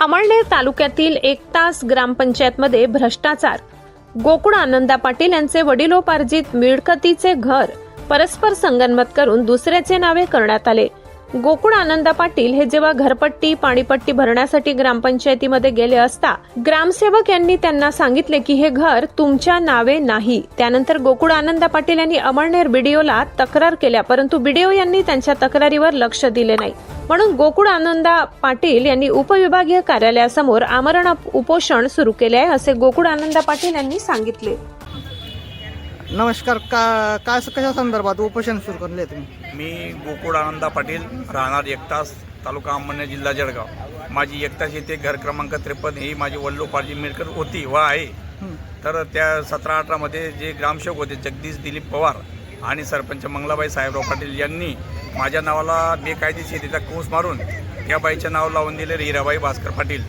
अमळनेर तालुक्यातील एकतास ग्रामपंचायतमध्ये भ्रष्टाचार. गोकुळ आनंदा पाटील यांचे वडिलोपार्जित मिळकतीचे घर परस्पर संगनमत करून दुसऱ्याचे नावे करण्यात आले. गोकुळ आनंदा पाटील हे जेव्हा घरपट्टी पाणीपट्टी भरण्यासाठी ग्रामपंचायतीमध्ये गेले असता ग्रामसेवक यांनी त्यांना सांगितले की हे घर तुमच्या नावे नाही. त्यानंतर गोकुळ आनंदा पाटील यांनी अमळनेर बीडीओला तक्रार केल्या परंतु बीडीओ यांनी त्यांच्या तक्रारीवर लक्ष दिले नाही. म्हणून गोकुळ आनंदा पाटील यांनी उपविभागीय कार्यालयासमोर आमरण उपोषण सुरू केले आहे असे गोकुळ आनंदा पाटील यांनी सांगितले. नमस्कार का काय कशा संदर्भात उपोषण सुरू करले तुम्ही? मी गोकुळ आनंदा पाटील राहणार एकतास तालुका अंबरनेर जिल्हा जळगाव. माझी एकतास येथे घर क्रमांक त्रेपन्न ही माझी वल्लोपार्जी मिळकत होती व आहे. तर त्या सतरा अठरामध्ये जे ग्रामसेवक होते जगदीश दिलीप पवार आणि सरपंच मंगलाबाई साहेबराव पाटील यांनी माझ्या नावाला बेकायदेशीरित्या कंस मारून त्या बाईचं नाव लावून दिले हिराबाई भास्कर पाटील.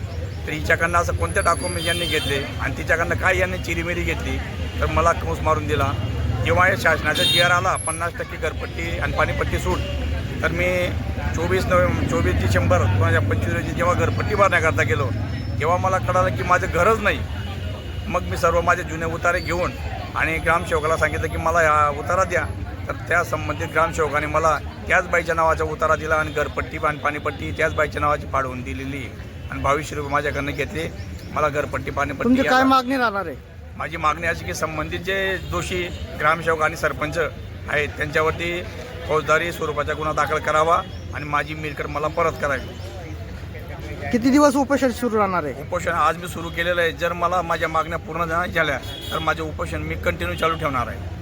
तर हिच्याकडनं असं कोणते डॉक्युमेंट यांनी घेतले आणि तिच्याकडनं काय यांनी चिरीमिरी घेतली? तर मला कंस मारून दिला. जेव्हा या शासनाचा जी आर आला पन्नास टक्के घरपट्टी आणि पाणीपट्टी सूट तर मी चोवीस नोव्हेंबर चोवीस डिसेंबर दोन हजार पंचवीस रोजी जेव्हा घरपट्टी भरण्याकरता गेलो तेव्हा मला कळालं की माझं घरच नाही. मग मी सर्व माझे जुने उतारे घेऊन आणि ग्रामसेवकाला सांगितलं की मला हा उतारा द्या. तर त्या संबंधित ग्रामसेवकाने मला त्याच बाईच्या नावाचा उतारा दिला आणि घरपट्टी आणि पाणीपट्टी त्याच बाईच्या नावाची फाडवून दिलेली. आणि बावीसशे रुपये माझ्याकडनं घेतले. मला घरपट्टी पाणीपट्टी काय या- मागणी राहणार आहे? माझी मागणी अशी की संबंधित जे दोषी ग्रामसेवक आणि सरपंच आहेत त्यांच्यावरती फौजदारी स्वरूपाचा गुन्हा दाखल करावा आणि माझी मिळकत मला परत करावी. किती दिवस उपोषण सुरू राहणार आहे? उपोषण आज मी सुरू केलेलं आहे. जर मला माझ्या मागण्या पूर्ण झाल्या तर माझे उपोषण मी कंटिन्यू चालू ठेवणार आहे.